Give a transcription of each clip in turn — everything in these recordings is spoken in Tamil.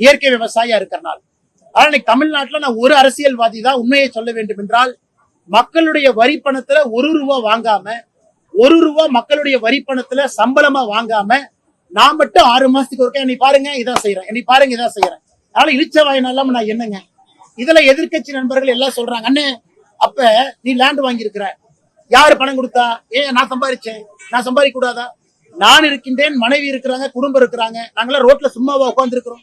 இயற்கை விவசாயியா இருக்கிறனால. ஆனால் இன்னைக்கு தமிழ்நாட்டுல நான் ஒரு அரசியல்வாதி தான் உண்மையை சொல்ல வேண்டும் என்றால் மக்களுடைய வரி பணத்துல ஒரு ரூபா வாங்காம ஒரு ரூபா மக்களுடைய வரி பணத்துல சம்பளமா வாங்காம நான் மட்டும் ஆறு மாசத்துக்கு ஒருக்கா என்னை பாருங்க இதான் செய்யறேன் என்னை பாருங்க இதான் செய்யறேன் அதனால இழிச்ச வாயினால நான் என்னங்க? இதுல எதிர்க்கட்சி நண்பர்கள் எல்லாம் சொல்றாங்க அண்ணே அப்ப நீ லேண்ட் வாங்கியிருக்கிற. யாரு பணம் கொடுத்தா? ஏன் நான் சம்பாதிச்சேன் நான் சம்பாதிக்க கூடாதா? நான் இருக்கின்றேன் மனைவி இருக்கிறாங்க குடும்பம் இருக்கிறாங்க. நாங்களாம் ரோட்ல சும்மாவா உட்கார்ந்து இருக்கிறோம்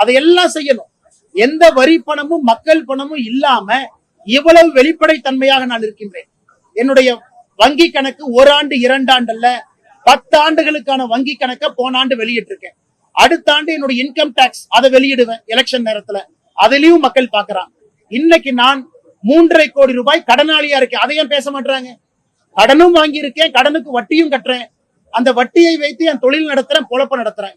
அதையெல்லாம் செய்யணும். எந்த வரி பணமும் மக்கள் பணமும் இல்லாம இவ்வளவு வெளிப்படைத்தன்மையாக நான் இருக்கின்றேன். என்னுடைய வங்கி கணக்கு ஒரு ஆண்டு இரண்டு ஆண்டுல பத்து ஆண்டுகளுக்கான வங்கி கணக்கை போன ஆண்டு வெளியிட்டிருக்கேன். அடுத்த ஆண்டு என்னுடைய இன்கம் டாக்ஸ் அதை வெளியிடுவேன் எலெக்ஷன் நேரத்துல. அதிலையும் மக்கள் பாக்குறாங்க இன்னைக்கு நான் மூன்றரை கோடி ரூபாய் கடனாளியா இருக்கேன். அதையும் பேச மாட்டாங்க கடனும் வாங்கி இருக்கேன் கடனுக்கு வட்டியும் கட்டுறேன். அந்த வட்டியை வைத்து என் தொழில் நடத்துறேன் பொழப்ப நடத்துறேன்.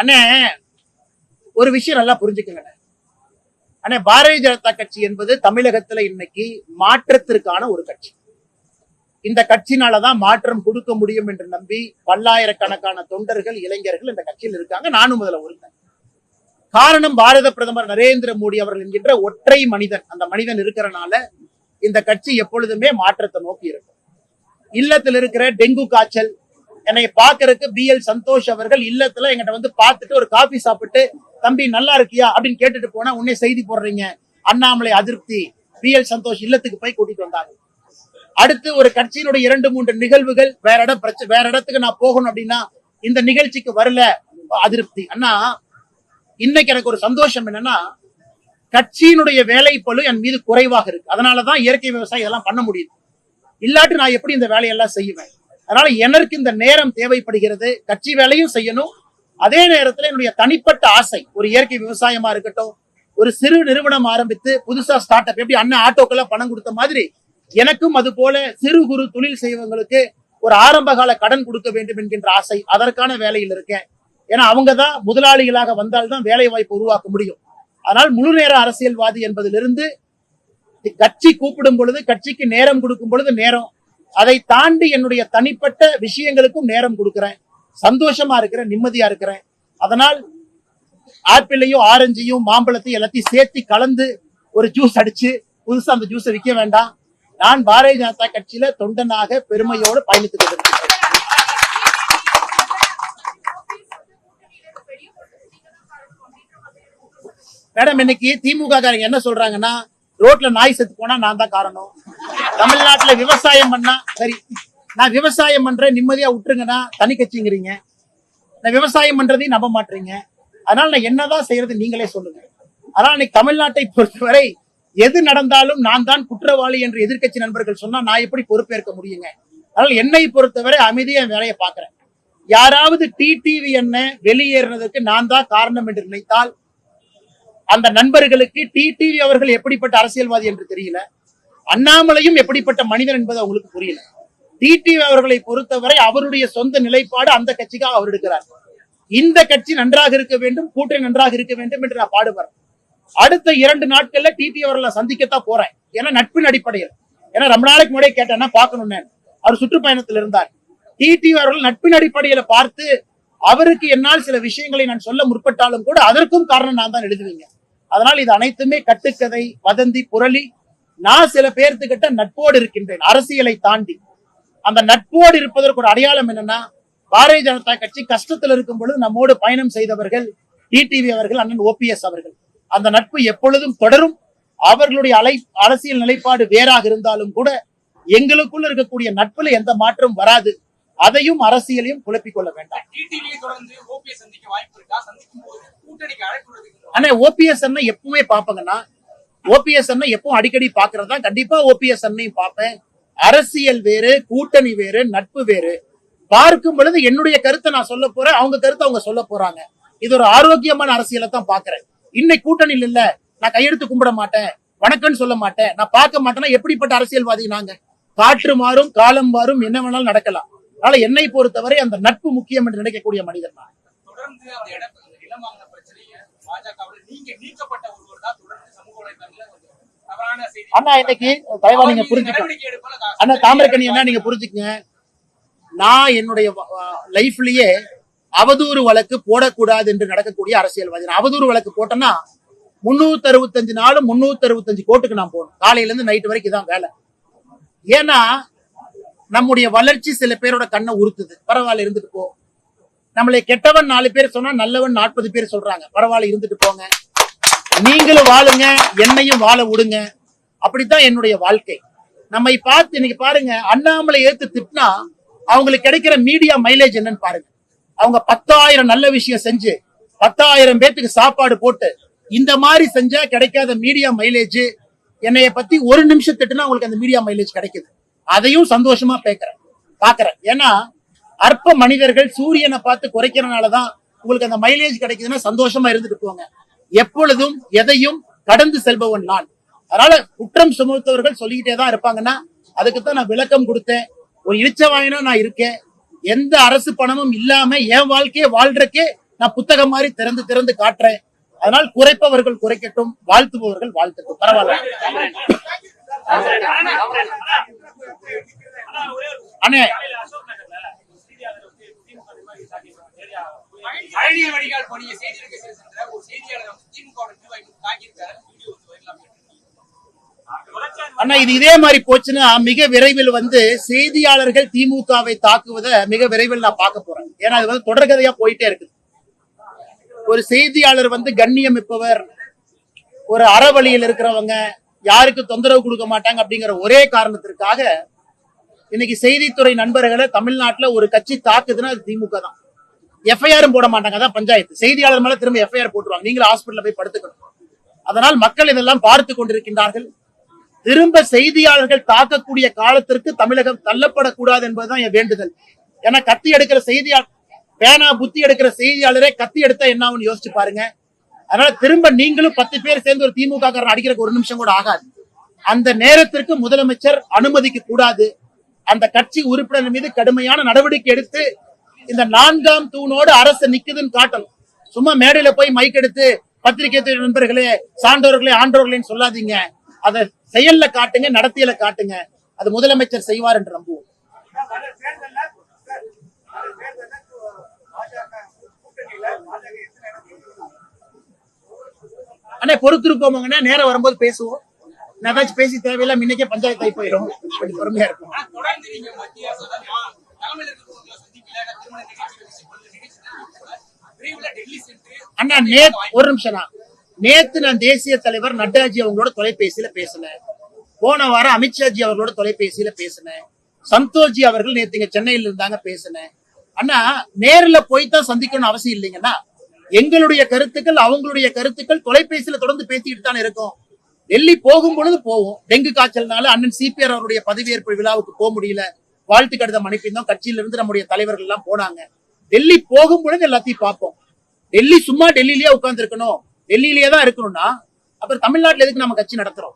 அண்ணே ஒரு விஷயம் நல்லா புரிஞ்சுக்கங்க. அண்ணே பாரதிய ஜனதா கட்சி என்பது தமிழகத்துல இன்னைக்கு மாற்றத்திற்கான ஒரு கட்சி. இந்த கட்சினாலதான் மாற்றம் கொடுக்க முடியும் என்று நம்பி பல்லாயிரக்கணக்கான தொண்டர்கள் இளைஞர்கள் இந்த கட்சியில் இருக்காங்க. நானும் முதல்ல ஒருத்தன். காரணம் பாரத பிரதமர் நரேந்திர மோடி அவர்கள் என்கின்ற ஒற்றை மனிதன். அந்த மனிதன் இருக்கிறனால இந்த கட்சி எப்பொழுதுமே மாற்றத்தை நோக்கி இருக்கும். இல்லத்தில் இருக்கிற டெங்கு காய்ச்சல் என்னை பாக்குறதுக்கு பி எல் சந்தோஷ் அவர்கள் இல்லத்துல எங்கிட்ட வந்து பார்த்துட்டு ஒரு காபி சாப்பிட்டு தம்பி நல்லா இருக்கியா? அப்படின்னு கேட்டுட்டு போனா உன்னே செய்தி போடுறீங்க. அண்ணாமலை அதிருப்தி. பி எல் சந்தோஷ் இல்லத்துக்கு போய் கூட்டிட்டு வந்தாங்க. அடுத்து ஒரு கட்சியினுடைய இரண்டு மூன்று நிகழ்வுகள் வேற இடம் பிரச்சனை வேற இடத்துக்கு நான் போகணும் அப்படின்னா இந்த நிகழ்ச்சிக்கு வரல. அதிருப்தி. அண்ணா இன்னைக்கு எனக்கு ஒரு சந்தோஷம் என்னன்னா கட்சியினுடைய வேலைப்பளு என் மீது குறைவாக இருக்கு. அதனாலதான் இயற்கை விவசாயம் இதெல்லாம் பண்ண முடியுது. இல்லாட்டி நான் எப்படி இந்த வேலையெல்லாம் செய்வேன்? அதனால எனக்கு இந்த நேரம் தேவைப்படுகிறது. கட்சி வேலையும் செய்யணும். அதே நேரத்துல என்னுடைய தனிப்பட்ட ஆசை ஒரு இயற்கை விவசாயமா இருக்கட்டும் ஒரு சிறு நிறுவனம் ஆரம்பித்து புதுசா ஸ்டார்ட் அப் எப்படி அண்ணன் ஆட்டோக்கெல்லாம் பணம் கொடுத்த மாதிரி எனக்கும் அது போல சிறு குறு தொழில் செய்வங்களுக்கு ஒரு ஆரம்ப கால கடன் கொடுக்க வேண்டும் என்கின்ற ஆசை அதற்கான வேலையில் இருக்கேன். ஏன்னா அவங்க தான் முதலாளிகளாக வந்தால்தான் வேலை வாய்ப்பு உருவாக்க முடியும். ஆனால் முழு நேர அரசியல்வாதி என்பதிலிருந்து கட்சி கூப்பிடும் பொழுது கட்சிக்கு நேரம் கொடுக்கும் பொழுது நேரம் அதை தாண்டி என்னுடைய தனிப்பட்ட விஷயங்களுக்கும் நேரம் கொடுக்கிறேன். சந்தோஷமா இருக்கிறேன் நிம்மதியா இருக்கிறேன். அதனால் ஆப்பிளையும் ஆரஞ்சையும் மாம்பழத்தையும் எல்லாத்தையும் சேர்த்து கலந்து ஒரு ஜூஸ் அடிச்சு புதுசா அந்த ஜூஸை விற்க வேண்டாம். நான் பாரதிய ஜனதா கட்சியில தொண்டனாக பெருமையோடு பயணித்துக் கொண்டிருக்கிறேன். மேடம் இன்னைக்கு திமுக காரங்க என்ன சொல்றாங்கன்னா ரோட்ல நாய் செத்து போனா நான் தான் காரணம். தமிழ்நாட்டுல விவசாயம் பண்ணா சரி நான் விவசாயம் பண்றேன் நிம்மதியா விட்டுருங்கன்னா தனி கட்சிங்கிறீங்க. நான் விவசாயம் பண்றதையும் நம்ப மாட்டீங்க. அதனால நான் என்னதான் செய்யறது நீங்களே சொல்லுங்க. அதனால இன்னைக்கு தமிழ்நாட்டை பொறுத்தவரை எது நடந்தாலும் நான் தான் குற்றவாளி என்று எதிர்கட்சி நண்பர்கள் சொன்னா நான் எப்படி பொறுப்பேற்க முடியுங்க? அதனால என்னை பொறுத்தவரை அமைதியா என் வேலையை பாக்குறேன் யாராவது டிடிவி என்ன வெளியேறினதற்கு நான் தான் காரணம் என்று நினைத்தால் அந்த நண்பர்களுக்கு டிடிவி அவர்கள் எப்படிப்பட்ட அரசியல்வாதி என்று தெரியல. அண்ணாமலையும் எப்படிப்பட்ட மனிதன் என்பது அவங்களுக்கு புரியல. டிடி அவர்களை பொறுத்தவரை அவருடைய சொந்த நிலைப்பாடு அந்த கட்சிக்காக அவர் எடுக்கிறார். இந்த கட்சி நன்றாக இருக்க வேண்டும் கூட்டணி நன்றாக இருக்க வேண்டும் என்று நான் பாடுபடுறேன். அடுத்த இரண்டு நாட்கள்ல டிடி அவர்களை சந்திக்கத்தான் போறேன். ஏன்னா நட்பின் அடிப்படையில். ஏன்னா ரொம்ப நாளைக்கு முன்னாடியே கேட்டேன்னா பார்க்கணும்னு அவர் சுற்றுப்பயணத்தில் இருந்தார். டிடி அவர்கள் நட்பின் அடிப்படையில பார்த்து அவருக்கு என்னால் சில விஷயங்களை நான் சொல்ல முற்பட்டாலும் கூட அதற்கும் காரணம் நான் தான் எழுதுவீங்க. அதனால் இது அனைத்துமே கட்டுக்கதை வதந்தி புரளி நான் சில பேர்த்துக்கிட்ட நட்போடு இருக்கின்றேன் அரசியலை தாண்டி. அந்த நட்போடு இருப்பதற்கு ஒரு அடையாளம் என்னன்னா பாரதிய ஜனதா கட்சி கஷ்டத்தில் இருக்கும் பொழுது நம்மோடு பயணம் செய்தவர்கள் டிடிவி அவர்கள் அண்ணன் ஓபிஎஸ் அவர்கள். அந்த நட்பு எப்பொழுதும் தொடரும். அவர்களுடைய அலை அரசியல் நிலைப்பாடு வேறாக இருந்தாலும் கூட எங்களுக்குள்ள இருக்கக்கூடிய நட்புல எந்த மாற்றம் வராது. அதையும் அரசியலையும் குழப்பிக் கொள்ள வேண்டாம்? ஆனா ஓபிஎஸ் அண்ணன் எப்பவுமே பாப்பங்கன்னா ஓபிஎஸ் அண்ணன் எப்பவும் அடிக்கடி பாக்குறதா கண்டிப்பா ஓபிஎஸ் அண்ணையும் பார்ப்பேன். அரசியல் வேறு கூட்டணி வேறு நட்பு வேறு. பார்க்கும் பொழுது என்னுடைய கருத்தை நான் சொல்ல போறேன். அவங்க கருத்தை அவங்க சொல்ல போறாங்க. இது ஒரு ஆரோக்கியமான அரசியலை தான் பாக்குறேன் இன்னைக்கு கூட்டணியில் இல்ல. நான் கையெடுத்து கும்பிட மாட்டேன். வணக்கம்னு சொல்ல மாட்டேன். நான் பார்க்க மாட்டேன்னா எப்படிப்பட்ட அரசியல்வாதி நாங்க? காற்று மாறும் காலம் மாறும் என்ன வேணாலும் நடக்கலாம். அதனால என்னை பொறுத்தவரை அந்த நட்பு முக்கியம் என்று நினைக்கக்கூடிய மனிதன் நான். தொடர்ந்து அண்ணா இன்னைக்கு தயவா நீங்க அவர் மீது புரிஞ்சுக்கணும் நடவடிக்கை எடுப்பல கா- அண்ணா தாமிரக்கணி என்ன நீங்க புரிஞ்சுக்கங்க. நான் என்னுடைய லைஃப்லயே அவதூறு வழக்கு போடக்கூடாது என்று நடக்கக்கூடிய அரசியல்வாதி. அவதூறு வழக்கு போட்டேன்னா முன்னூத்தி அறுபத்தஞ்சு நாளும் முன்னூத்தி அறுபத்தஞ்சு கோர்ட்டுக்கு நான் போகணும். காலையில இருந்து நைட் வரைக்கும் இதான் வேலை. ஏன்னா நம்முடைய வளர்ச்சி சில பேரோட கண்ணை உறுத்துது. பரவாயில்ல இருந்துட்டு போ. நம்மளை கெட்டவன் நாலு பேர் சொன்னா நல்லவன் நாற்பது பேர் சொல்றாங்க. பரவாயில்ல இருந்துட்டு போங்க. நீங்களும் வாழுங்க என்னையும் வாழ விடுங்க. அப்படித்தான் என்னுடைய வாழ்க்கை. நம்மை பார்த்து இன்னைக்கு பாருங்க அண்ணாமலை ஏத்து திட்டினா அவங்களுக்கு கிடைக்கிற மீடியா மைலேஜ் என்னன்னு பாருங்க. அவங்க பத்தாயிரம் நல்ல விஷயம் செஞ்சு பத்தாயிரம் பேத்துக்கு சாப்பாடு போட்டு இந்த மாதிரி செஞ்சா கிடைக்காத மீடியா மைலேஜ் என்னைய பத்தி ஒரு நிமிஷம் திட்டுனா உங்களுக்கு அந்த மீடியா மைலேஜ் கிடைக்குது. அதையும் சந்தோஷமா பேக்குறேன் பாக்குறேன். ஏன்னா அற்ப மனிதர்கள் சூரியனை பார்த்து குறைக்கிறனாலதான் உங்களுக்கு அந்த மைலேஜ் கிடைக்குதுன்னா சந்தோஷமா இருந்துட்டு போங்க. எப்பொழுதும் எதையும் கடந்து செல்பவன் நான். அதனால குற்றம் சுமத்தவர்கள் சொல்லிக்கிட்டே தான் இருப்பாங்கன்னா அதுக்குத்தான் நான் விளக்கம் கொடுத்தேன். ஒரு இழிச்சவாயனா நான் இருக்கேன். எந்த அரசு பணமும் இல்லாம என் வாழ்க்கையை வாழ்றக்கே நான் புத்தகம் மாதிரி திறந்து திறந்து காட்டுறேன். அதனால் குறைப்பவர்கள் குறைக்கட்டும் வாழ்த்துபவர்கள் வாழ்த்தட்டும் பரவாயில்ல. அண்ணே. மழைநீர் வடிகால் பணியை செய்திருக்க சென்ற ஒரு செய்தியாளர் திமுக தாக்கியிருக்காரு. வீடியோ வந்து அண்ணா இது இதே மாதிரி போச்சுன்னா மிக விரைவில் வந்து செய்தியாளர்கள் திமுகவை தாக்குவதை மிக விரைவில் நான் பார்க்க போறேன். ஏன்னா அது வந்து தொடர்கதையா போயிட்டே இருக்குது. ஒரு செய்தியாளர் வந்து கண்ணியம் இப்பவர் ஒரு அறவழியில் இருக்கிறவங்க யாருக்கு தொந்தரவு கொடுக்க மாட்டாங்க அப்படிங்கிற ஒரே காரணத்திற்காக இன்னைக்கு செய்தித்துறை நண்பர்களை தமிழ்நாட்டுல ஒரு கட்சி தாக்குதுன்னா அது திமுக தான். எஃப்ஐஆரும் போட மாட்டாங்க. அதான் பஞ்சாயத்து. செய்தியாளர் மேல திரும்ப எஃப்ஐஆர் போட்டுருவாங்க. நீங்களும் ஹாஸ்பிட்டல்ல போய் படுத்துக்கணும். அதனால் மக்கள் இதெல்லாம் பார்த்து கொண்டிருக்கின்றார்கள். திரும்ப செய்தியாளர்கள் தாக்கக்கூடிய காலத்திற்கு தமிழகம் தள்ளப்படக்கூடாது என்பதுதான் என் வேண்டுதல். ஏன்னா கத்தி எடுக்கிற செய்தியாளர் பேனா புத்தி எடுக்கிற செய்தியாளரே கத்தி எடுத்தா என்ன ஆகும்னு யோசிச்சு பாருங்க. அதனால திரும்ப நீங்களும் பத்து பேர் சேர்ந்து ஒரு திமுக காரன் அடிக்கிறதுக்கு ஒரு நிமிஷம் கூட ஆகாது. அந்த நேரத்திற்கு முதலமைச்சர் அனுமதிக்க கூடாது அந்த கட்சி உறுப்பினர் மீது கடுமையான நடவடிக்கை எடுத்து இந்த நான்காம் தூணோடு அரசு நிக்குதுன்னு காட்டணும். சும்மா மேடையில போய் மைக் எடுத்து பத்திரிகை துறை நண்பர்களே சான்றோர்களே ஆண்டோர்களேன்னு சொல்லாதீங்க. அதை செயல்ல காட்டுங்க நடத்தியல காட்டுங்க. அது முதலமைச்சர் செய்வார் என்று நம்புவோம் ஆனா பொறுத்திருப்போமாங்கன்னா நேரம் வரும்போது பேசுவோம். ஏதாச்சும் பேசி தேவையில்லாம இன்னைக்கே பஞ்சாயத்து ஆகி போயிடும். கொஞ்சம் பொறுமையா இருக்கும் அண்ணா நேத் ஒரு நிமிஷம் நேத்து நான் தேசிய தலைவர் நட்டாஜி அவங்களோட தொலைபேசியில பேசினேன். போன வாரம் அமித்ஷாஜி அவர்களோட தொலைபேசியில பேசினேன். சந்தோஷ்ஜி அவர்கள் நேத்து இங்க சென்னையில இருந்தாங்க பேசினேன். அண்ணா நேர்ல போய் தான் சந்திக்கணும்னு அவசியம் இல்லைங்கன்னா எங்களுடைய கருத்துக்கள் அவங்களுடைய கருத்துக்கள் தொலைபேசியில தொடர்ந்து பேசிக்கிட்டு தானே இருக்கும். டெல்லி போகும் பொழுது போவோம். டெங்கு காய்ச்சல்னால அண்ணன் சிபிஆர் அவருடைய பதவியேற்பு விழாவுக்கு போக முடியல. வாழ்த்து கடிதம் அனுப்பியிருந்தோம். கட்சியில இருந்து நம்முடைய தலைவர்கள் எல்லாம் போனாங்க. டெல்லி போகும் பொழுது எல்லாத்தையும் பார்ப்போம். டெல்லி சும்மா டெல்லியிலேயே உட்கார்ந்து இருக்கணும் டெல்லியிலேயே தான் இருக்கணும்னா அப்புறம் தமிழ்நாட்டுல எதுக்கு நம்ம கட்சி நடத்துறோம்?